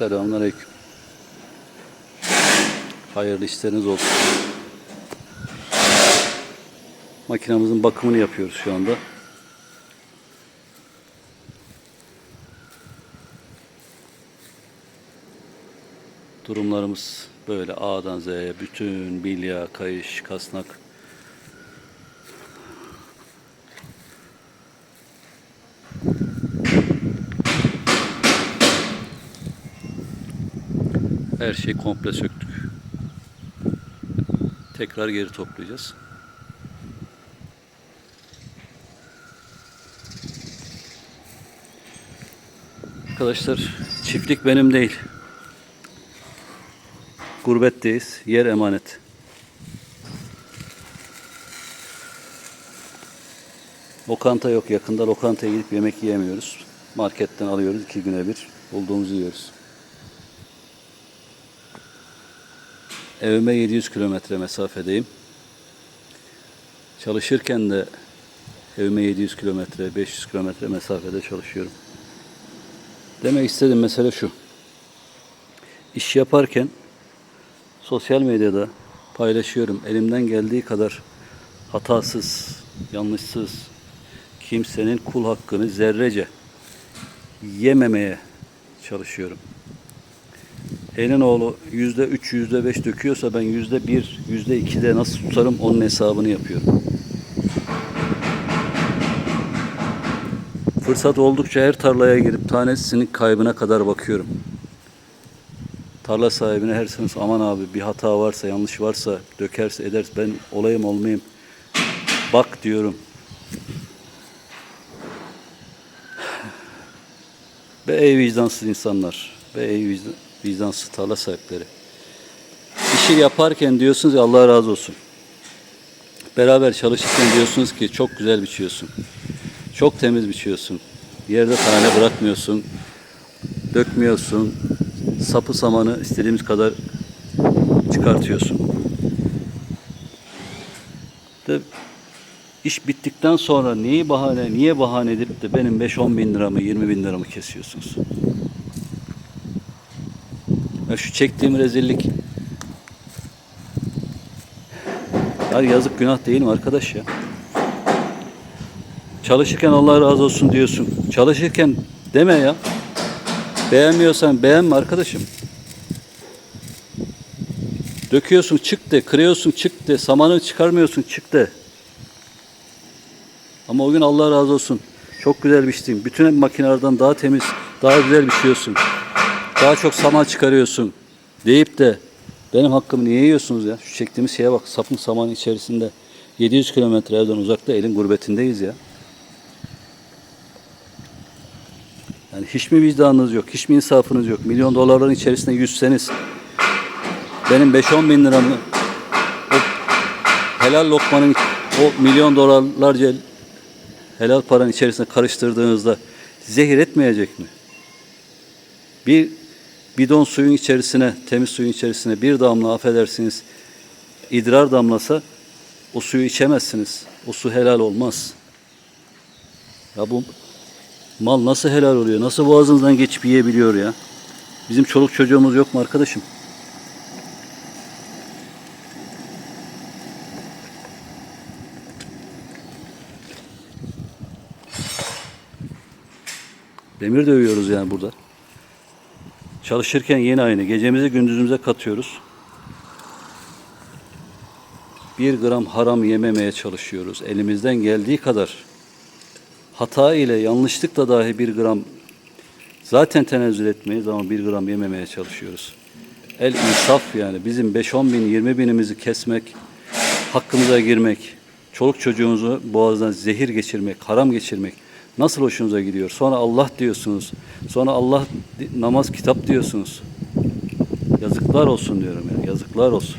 Selamünaleyküm. Hayırlı işleriniz olsun. Makinamızın bakımını yapıyoruz şu anda. Durumlarımız böyle A'dan Z'ye bütün bilya, kayış, kasnak Her şeyi komple söktük. Tekrar geri toplayacağız. Arkadaşlar çiftlik benim değil. Gurbetteyiz. Yer emanet. Lokanta yok. Yakında lokantaya gidip yemek yiyemiyoruz. Marketten alıyoruz. iki güne bir. Bulduğumuzu yiyoruz. Evime 700 kilometre mesafedeyim. Çalışırken de evime 700 kilometre, 500 kilometre mesafede çalışıyorum. Demek istediğim mesele şu. İş yaparken sosyal medyada paylaşıyorum. Elimden geldiği kadar hatasız, yanlışsız, kimsenin kul hakkını zerrece yememeye çalışıyorum. Elin oğlu yüzde üç, yüzde beş döküyorsa ben yüzde bir, yüzde ikide nasıl tutarım onun hesabını yapıyorum. Fırsat oldukça her tarlaya girip tanesinin kaybına kadar bakıyorum. Tarla sahibine her sene aman abi bir hata varsa, yanlış varsa, dökerse, ederse ben olayım olmayayım. Bak diyorum. Be ey vicdansız insanlar. Be ey vicdan, vicdansız tarla sahipleri. İşi yaparken diyorsunuz ya Allah razı olsun. Beraber çalışırken diyorsunuz ki çok güzel biçiyorsun. Çok temiz biçiyorsun. Yerde tane bırakmıyorsun. Dökmüyorsun. Sapı samanı istediğimiz kadar çıkartıyorsun. De iş bittikten sonra neyi bahane, niye bahane edip de benim 5-10 bin liramı, 20 bin liramı kesiyorsunuz? Ya şu çektiğim rezillik ya yazık günah değil mi arkadaş ya? Çalışırken Allah razı olsun diyorsun. Çalışırken deme ya. Beğenmiyorsan beğenme arkadaşım. Döküyorsun çık de, kırıyorsun çık de, samanı çıkarmıyorsun çık de. Ama o gün Allah razı olsun. Çok güzel biçtin. Bütün makinelerden daha temiz, daha güzel biçiyorsun. Daha çok saman çıkarıyorsun. Deyip de benim hakkımı niye yiyorsunuz ya? Şu çektiğimiz şeye bak. Sapın samanın içerisinde 700 kilometre evden uzakta elin gurbetindeyiz ya. Yani hiç mi vicdanınız yok, hiç mi insafınız yok? Milyon dolarların içerisinde yüzseniz benim 5-10 bin liramı o helal lokmanın o milyon dolarlarca helal paranın içerisine karıştırdığınızda zehir etmeyecek mi? Bir bidon suyun içerisine, temiz suyun içerisine bir damla affedersiniz idrar damlasa o suyu içemezsiniz. O su helal olmaz. Ya bu mal nasıl helal oluyor? Nasıl boğazınızdan geçip yiyebiliyor ya? Bizim çoluk çocuğumuz yok mu arkadaşım? Demir dövüyoruz yani burada. Çalışırken yine aynı. Gecemizi gündüzümüze katıyoruz. Bir gram haram yememeye çalışıyoruz. Elimizden geldiği kadar hata ile yanlışlıkla dahi bir gram zaten tenezzül etmeyiz ama bir gram yememeye çalışıyoruz. El insaf yani bizim 5-10 bin 20 binimizi kesmek, hakkımıza girmek, çoluk çocuğumuzu boğazdan zehir geçirmek, haram geçirmek nasıl hoşunuza gidiyor? Sonra Allah diyorsunuz. Sonra Allah namaz kitap diyorsunuz. Yazıklar olsun diyorum yani yazıklar olsun.